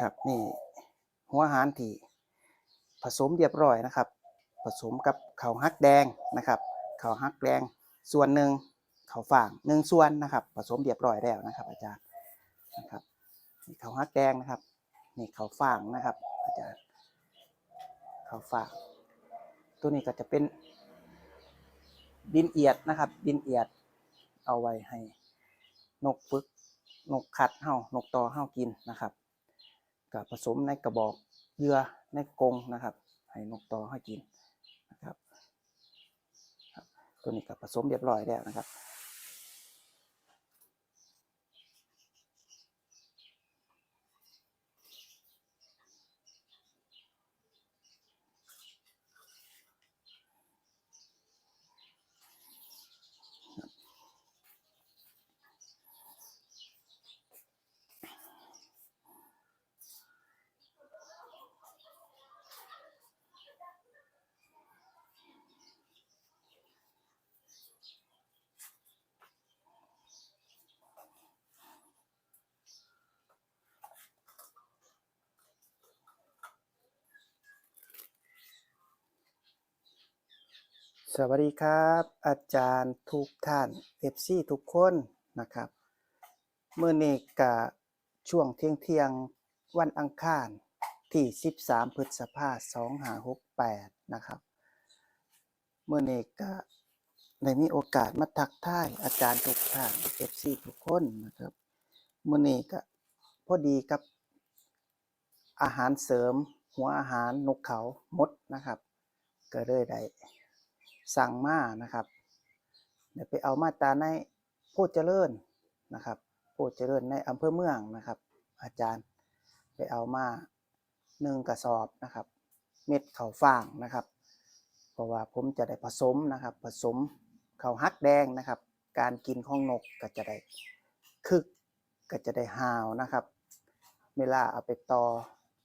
ครับนี่หัวหารที่ผสมเรียบร้อยนะครับ ผสมกับข้าวฮักแดงนะครับข้าวฮักแดงส่วนหนึ่งข้าวฟ่างหนึ่งส่วนนะครับ ผสมเรียบร้อยแล้วนะครับ อาจารย์นะครับนี่ข้าวฮักแดงนะครับนี่ข้าวฟ่างนะครับ อาจารย์ข้าวฟ่างตัวนี้ก็จะเป็นดินเอียดนะครับ ดินเอียดเอาไว้ให้นกฝึกนกขัดเห่านกตอเห่ากินนะครับ กับผสมในกระบอกเยื่อในกรงนะครับ ให้นกตอให้กินนะครับ ตัวนี้กับผสมเรียบร้อยแล้วนะครับ สวัสดีครับ อาจารย์ทุกท่านเอฟซีทุกคนนะครับเมื่อนี้กะช่วงเที่ยงเที่ยงวันอังคารที่ 13 พฤษภาคม2568 นะครับเมื่อนี้กะได้มีโอกาสมาทักทายอาจารย์ทุกท่านเอฟซีทุกคนนะครับเมื่อนี้กะพอดีกับอาหารเสริมหัวอาหารนกเขามดนะครับ ก็เลยได้ สั่งมานะครับ เดี๋ยวไปเอามาตราในโพธิเจริญนะครับโพธิเจริญในอำเภอเมืองนะครับ อาจารย์ไปเอามาหนึ่งกระสอบนะครับ เม็ดข้าวฟ่างนะครับ เพราะว่าผมจะได้ผสมนะครับ ผสมข้าวฮักแดงนะครับ การกินของนกก็จะได้คึกก็จะได้หาวนะครับ เวลาเอาไปต่อ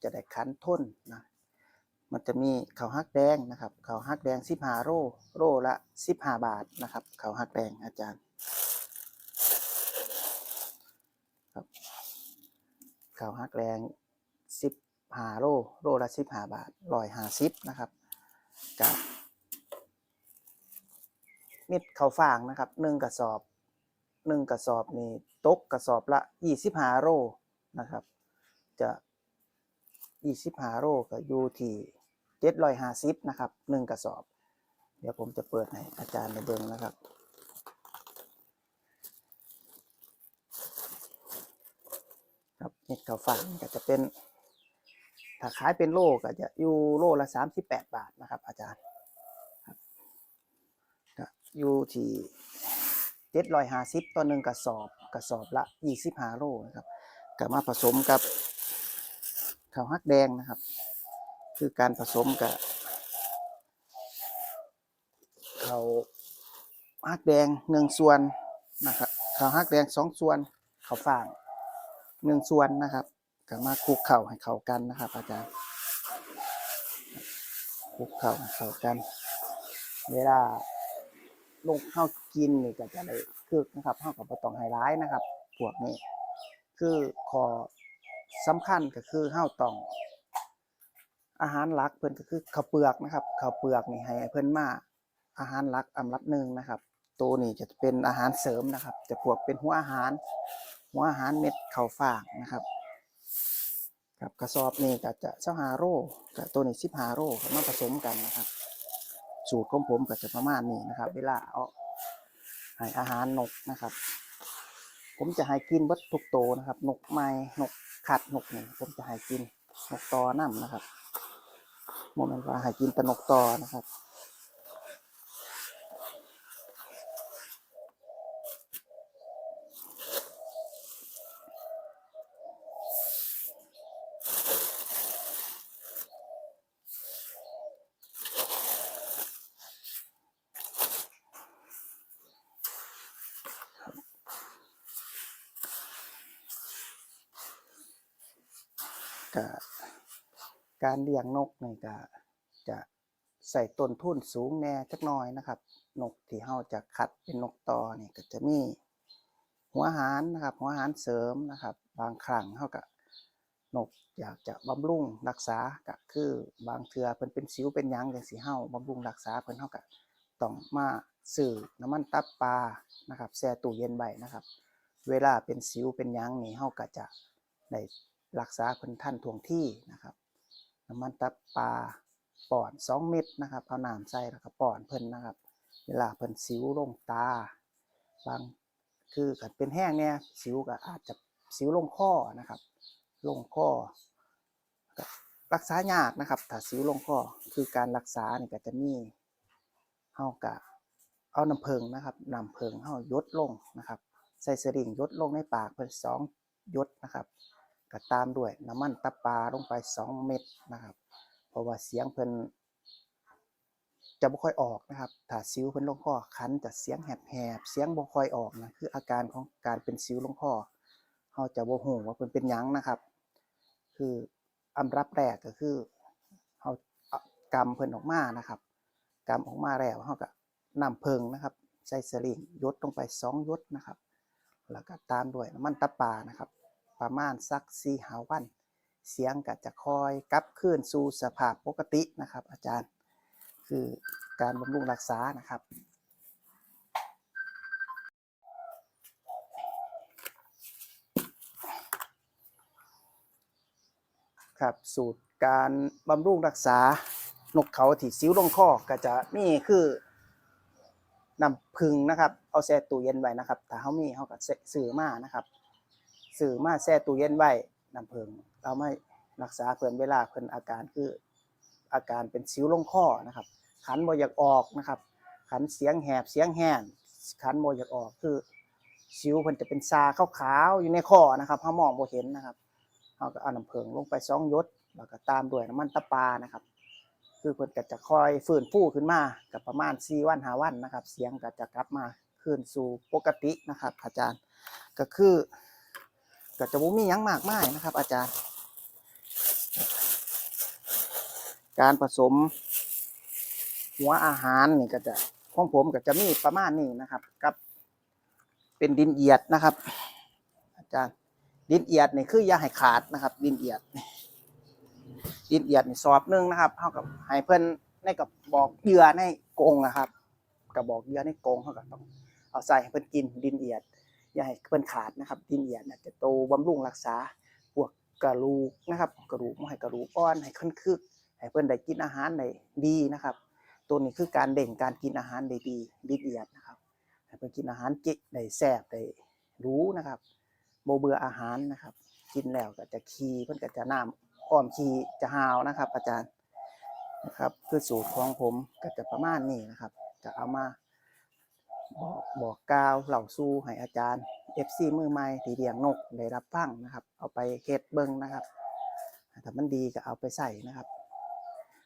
จะได้คันทนนะ มันจะมีข้าวฮักแดงนะครับข้าวฮักแดง15โลโลละ15บาทนะครับข้าวฮักแดงอาจารย์ครับข้าวฮักแดง15โลโลละ15บาท150นะครับกับม็ดข้าวฟ่างนะครับ1กระสอบ1กระสอบนี่ตกกระสอบละ25โลนะครับ จะ25โลก็อยู่ที่ 750นะครับ1กระสอบ เดี๋ยวผมจะเปิดให้อาจารย์ในเบิ่งนะครับ ครับเห็ดข้าวฟ่างก็จะเป็น ถ้าขายเป็นโลก็จะอยู่โลละ38บาทนะครับ อาจารย์ครับอยู่ที่750ต่อหนึ่งกระสอบกระสอบละ25โลนะครับก็มาผสมกับข้าวฮักแดงนะครับ คือการผสมกับข้าวฮักแดงหนึ่งส่วนนะครับข้าวฮักแดงสองส่วนข้าวฟ่างหนึ่งส่วนนะครับก็มาคลุกเข่าให้เข้ากันนะครับ อาจารย์คลุกเข่าให้เข้ากัน เวลาลงข้าวกินนี่ก็จะได้คึกนะครับข้าวกับต้องไฮไลท์นะครับพวกนี้ คือขอสำคัญก็คือเฮาตอง อาหารหลักเพิ่นก็คือข้าวเปลือกนะครับข้าวเปลือกนี่ให้เพิ่นมาอาหารหลักอันดับหนึ่งนะครับ ตัวนี้จะเป็นอาหารเสริมนะครับ จะพวกเป็นหัวอาหาร หัวอาหารเม็ดข้าวฟ่างนะครับกับกระสอบนี่ก็จะเจ้าหาโร่กับตัวนี้สิบหาโร่มาผสมกันนะครับ สูตรของผมก็จะประมาณนี้นะครับ เวลาเอาให้อาหารนกนะครับ ผมจะให้กินเบิดทุกโตนะครับ นกไม้นกขัดนกนี่ผมจะให้กินนกตอน้ำนะครับ โมเมนต์ว่าห้กินตนกต่อนะครับก็ การเลี้ยงนกนี่ก็จะใส่ต้นทุนสูงแน่จักหน่อยนะครับ นกที่เฮาจะคัดเป็นนกตอนี่ก็จะมีหัวหารนะครับหัวหารเสริมนะครับ บางครั้งเฮาก็นกอยากจะบำรุงรักษาก็คือบางเทื่อเพิ่นเป็นสิวเป็นยังจังสิเฮาบำรุงรักษาเพิ่นเฮาก็ต้องมาซื้อน้ำมันตับปลานะครับแช่ตู้เย็นไว้นะครับ เวลาเป็นสิวเป็นยังนี่เฮาก็จะได้รักษาเพิ่นทันท่วงที่นะครับ น้ำมันตับปลาป่อน2เม็ดนะครับเอาน้ำใส่แล้วก็ป่อนเพิ่นนะครับ เวลาเพิ่นสิวลงตา บางคือกัเป็นแห้งเนี่ยสิวก็อาจจะสิวลงคอนะครับ ลงคอรักษายากนะครับถ้าสิวลงคอคือการรักษาเนี่ก็จะมีเฮากะเอาน้ำเพิงนะครับน้ำเพิงเฮายดลงนะครับ ใส่สริงยดลงในปากเพิ่นสองยดนะครับ ก็ตามด้วยน้ำมันตับปาลงไปสองเม็ดนะครับ เพราะว่าเสียงเพิ่นจะบ่ค่อยออกนะครับ ถ้าสิวเพิ่นลงคอคันจะเสียงแหบๆ เสียงบ่ค่อยออกนะ คืออาการของการเป็นสิวลงคอเฮาจะบ่ฮู้ว่าเพิ่นเป็นหยังนะครับ คืออันดับแรกก็คือเฮากำเพิ่นออกมานะครับกำออกมาแล้วเฮาก็นำเพิงนะครับใส่สลิงยดลงไปสองยดนะครับ แล้วก็ตามด้วยน้ำมันตะปานะครับ ประมาณสักสี่หาวัน เสียงก็จะคอยกลับคืนสู่สภาพปกตินะครับ อาจารย์ คือการบำรุงรักษานะครับครับสูตรการบำรุงรักษานกเขาที่สิวลงคอก็จะมีคือนำผึ้งนะครับ เอาแช่ตู้เย็นไว้นะครับ ถ้าเขามีเขาก็ซื้อมานะครับ ซื้อมาแช่ตู้เย็นไว้น้ำผึ้งเราไม่รักษาเพิ่นเวลาเพิ่นอาการคืออาการเป็นสิวลงคอนะครับ ขันบ่อยากออกนะครับ ขันเสียงแหบเสียงแห้งขันบ่อยากออกคือสิวเพิ่นจะเป็นซาขาวๆอยู่ในคอนะครับเขามองบ่เห็นนะครับเราก็เอาน้ำผึ้งลงไปสองหยศแล้วก็ตามด้วยน้ำมันตะปานะครับ คือเพิ่นก็จะคอยฟื้นฟูขึ้นมากับประมาณ4วัน5วันนะครับ เสียงก็จะกลับมาคืนสู่ปกตินะครับ อาจารย์ก็คือ ก็จะบ่มียังมากมายนะครับ อาจารย์ การผสม หัวอาหารนี่ก็จะของผมก็จะมีประมาณนี้นะครับ กับเป็นดินเอียดนะครับ อาจารย์ดินเอียดนี่คืออย่าให้ขาดนะครับ ดินเอียดดินเอียดนี่สอบหนึงนะครับเท่ากับให้เพิ่อนในกับบอกเหยื่อในกงนะครับกับบอกเหยื่อในกงเขาก็ต้องเอาใส่ให้เพิ่อนกินดินเอียด อย่าให้เพิ่นขาดนะครับดินเอียดนะจะโตบำรุงรักษาพวกกระดูกนะครับ กระดูกบ่ให้กระดูกอ่อนให้ขึ้นคึกให้เพิ่นได้กินอาหารได้ดีนะครับ ตัวนี้คือการเด่งการกินอาหารได้ดีดินเอียดนะครับให้เพิ่นกินอาหารเจิได้แซ่บได้รู้นะครับโบเบื่ออาหารนะครับ กินแล้วก็จะคีเพิ่นก็จะน้ำอ้อมคีจะหาวนะครับ อาจารย์นะครับคือสูตรของผมก็จะประมาณนี้นะครับ จะเอามา บอกบอกกล่าวเหล่าสู้ให้อาจารย์ FC มือใหม่ที่เลี้ยงนกได้รับฟังนะครับ เอาไปเฮ็ดเบิ่งนะครับถ้ามันดีก็เอาไปใส่นะครับ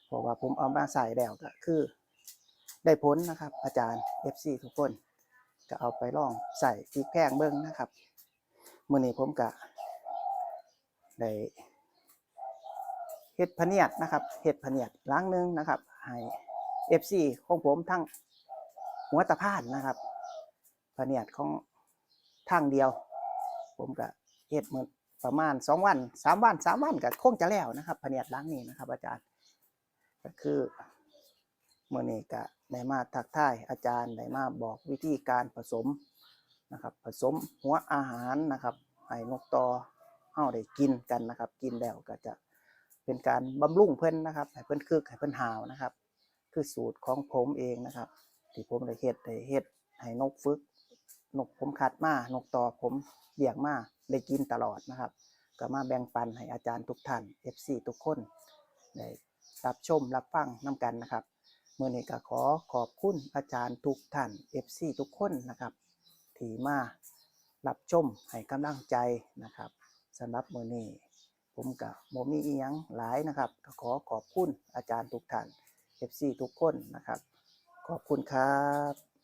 เพราะว่าผมเอามาใส่แล้วก็คือ ได้ผลนะครับ อาจารย์ FC ทุกคน ก็เอาไปลองใส่พริกแพงเบิ่งนะครับมื่อนี้ผมก็ได้เฮ็ดพเนียดนะครับเฮ็ดพเนียดล้างหนึงนะครับให้ FC ของผมทั้ง หัวตะพานนะครับพะเนียดของทางเดียว ผมก็เฮ็ดมื้อประมาณสองวันสามวันสามวันก็คงจะแล้วนะครับพะเนียดล้างนี้นะครับ อาจารย์ ก็คือเมื่อนี้ก็ได้มาทักทายอาจารย์ได้มาบอกวิธีการผสมนะครับ ผสมหัวอาหารนะครับให้นกตอเฮาได้กินกันนะครับ กินแล้วก็จะเป็นการบำรุงเพิ่นนะครับให้เพิ่นคึกให้เพิ่นหาวนะครับ คือสูตรของผมเองนะครับ ที่ผมได้เฮ็ดได้เฮ็ดให้นกฝึก นกผมคัดมานกตอผมเลี้ยงมาได้กินตลอดนะครับ ก็มาแบ่งปันให้อาจารย์ทุกท่าน FC ทุกคนได้รับชมรับฟังน้กันนะครับเมื่อนี้ก็ขอขอบคุณอาจารย์ทุกท่าน FC ทุกคนนะครับที่มารับชมให้กำลังใจนะครับสำหรับมือนี้ผมกับโมมีเอียงหลายนะครับ ก็ขอขอบคุณอาจารย์ทุกท่าน FC ทุกคนนะครับ ขอบคุณครับ